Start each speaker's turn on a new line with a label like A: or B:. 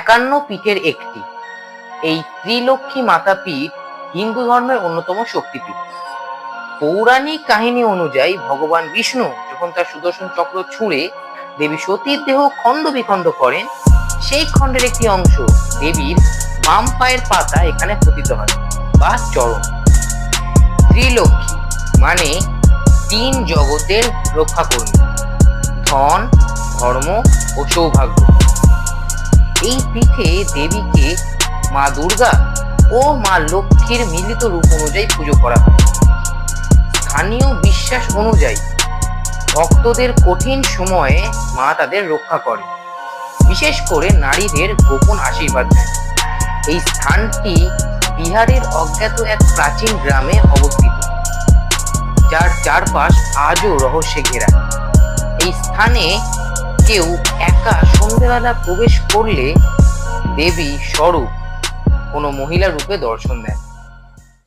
A: একান্ন পীঠের একটি। এই ত্রিলক্ষ্মী মাতা পীঠ হিন্দু ধর্মের অন্যতম শক্তিপীঠ। পৌরাণিক কাহিনী অনুযায়ী ভগবান বিষ্ণু যখন তার সুদর্শন চক্র ছুঁড়ে দেবী সতীর দেহ খণ্ড বিখণ্ড করেন, সেই খণ্ডের একটি অংশ দেবীর বাম পায়ের পাতা এখানে পতিত হয় বা চরণ। ত্রিলক্ষ্মী মানে তিন জগতের রক্ষা কর্মী ধন, ধর্ম ও সৌভাগ্য। এই পীঠে দেবীকে মা দুর্গা ও মা লক্ষ্মীর মিলিত রূপ অনুযায়ী পুজো করা হয়। স্থানীয় বিশ্বাস অনুযায়ী ভক্তদের কঠিন সময়ে মা তাদের রক্ষা করে বিশেষ করে নারীদের গোপন আশীর্বাদ দেয় এই স্থানটি বিহারের অজ্ঞাত এক প্রাচীন গ্রামে অবস্থিত, যার চারপাশ আজও রহস্যে ঘেরা। এই স্থানে কেউ একা সন্ধ্যেবেলা প্রবেশ করলে দেবী স্বরূপ কোনো মহিলা রূপে দর্শন দেন।